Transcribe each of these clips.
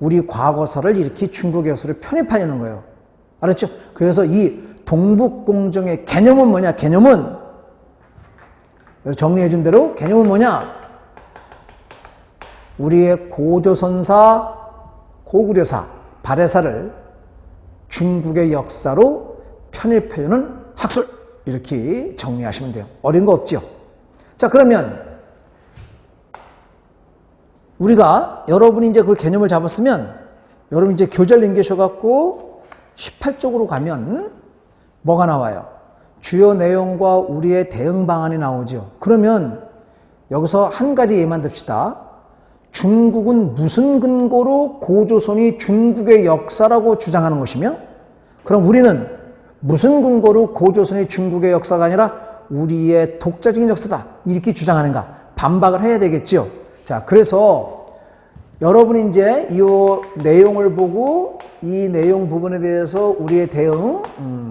우리 과거사를 이렇게 중국의 역사로 편입하려는 거예요. 알았죠? 그래서 이 동북공정의 개념은 뭐냐? 개념은 정리해 준 대로 개념은 뭐냐? 우리의 고조선사, 고구려사, 발해사를 중국의 역사로 편입하려는 학술 이렇게 정리하시면 돼요. 어린 거 없죠? 자 그러면 우리가 여러분이 이제 그 개념을 잡았으면 여러분 이제 교재를 넘기셔갖고 18쪽으로 가면 뭐가 나와요? 주요 내용과 우리의 대응 방안이 나오죠. 그러면 여기서 한 가지 예만 듭시다. 중국은 무슨 근거로 고조선이 중국의 역사라고 주장하는 것이며 그럼 우리는 무슨 근거로 고조선이 중국의 역사가 아니라 우리의 독자적인 역사다 이렇게 주장하는가 반박을 해야 되겠죠. 자 그래서 여러분이 이제 이 내용을 보고 이 내용 부분에 대해서 우리의 대응 음.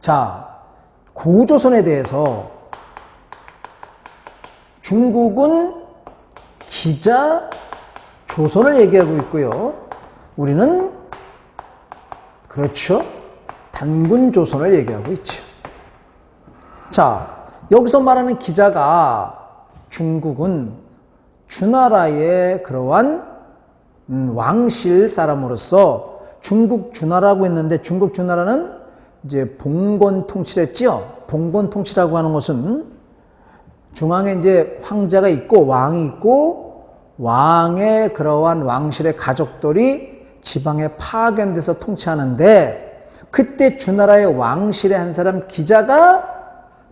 자 고조선에 대해서 중국은 기자 조선을 얘기하고 있고요. 우리는 그렇죠. 단군 조선을 얘기하고 있죠. 자, 여기서 말하는 기자가 중국은 주나라의 그러한 음, 왕실 사람으로서 중국 주나라고 했는데 중국 주나라는 이제 봉건 통치랬지요. 봉건 통치라고 하는 것은 중앙에 이제 황제가 있고 왕이 있고 왕의 그러한 왕실의 가족들이 지방에 파견돼서 통치하는데 그때 주나라의 왕실의 한 사람 기자가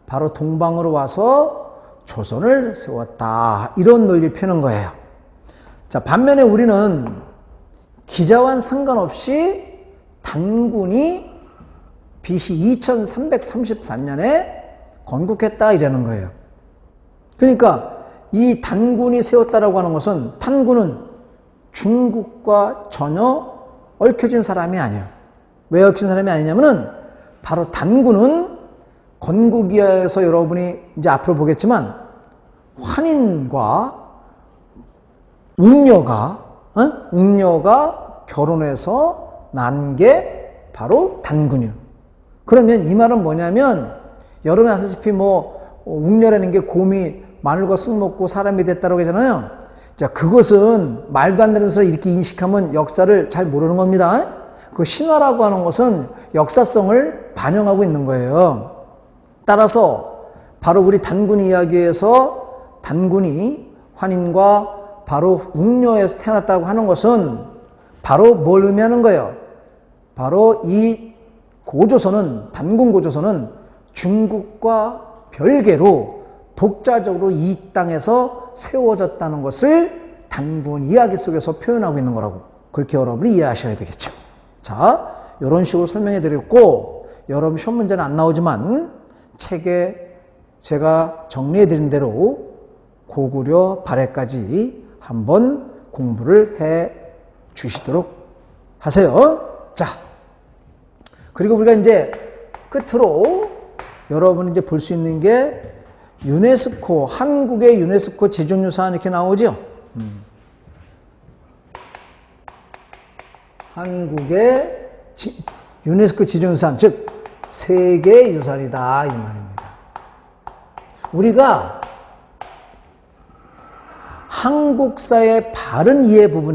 바로 동방으로 와서 조선을 세웠다. 이런 논리 펴는 거예요. 자, 반면에 우리는 기자와는 상관없이 단군이 BC 2333년에 건국했다 이러는 거예요. 그러니까 이 단군이 세웠다라고 하는 것은 단군은 중국과 전혀 얽혀진 사람이 아니에요. 왜 얽힌 사람이 아니냐면은 바로 단군은 건국이에서 여러분이 이제 앞으로 보겠지만 환인과 웅녀가 어? 웅녀가 결혼해서 난 게 바로 단군이에요. 그러면 이 말은 뭐냐면 여러분 아시다시피 뭐 웅녀라는 게 곰이 마늘과 쑥 먹고 사람이 됐다고 하잖아요. 자, 그것은 말도 안 되는 소리 이렇게 인식하면 역사를 잘 모르는 겁니다. 그 신화라고 하는 것은 역사성을 반영하고 있는 거예요. 따라서 바로 우리 단군 이야기에서 단군이 환인과 바로 웅녀에서 태어났다고 하는 것은 바로 뭘 의미하는 거예요? 바로 이 고조선은 단군 고조선은 중국과 별개로 독자적으로 이 땅에서 세워졌다는 것을 단군 이야기 속에서 표현하고 있는 거라고 그렇게 여러분이 이해하셔야 되겠죠. 자, 이런 식으로 설명해 드렸고 여러분 시험 문제는 안 나오지만 책에 제가 정리해 드린 대로 고구려 발해까지 한번 공부를 해 주시도록 하세요. 자, 그리고 우리가 이제 끝으로 여러분이 이제 볼 수 있는 게 유네스코, 한국의 유네스코 지정유산 이렇게 나오죠? 음. 한국의 지, 유네스코 지정유산, 즉, 세계 유산이다. 이 말입니다. 우리가 한국사의 바른 이해 부분에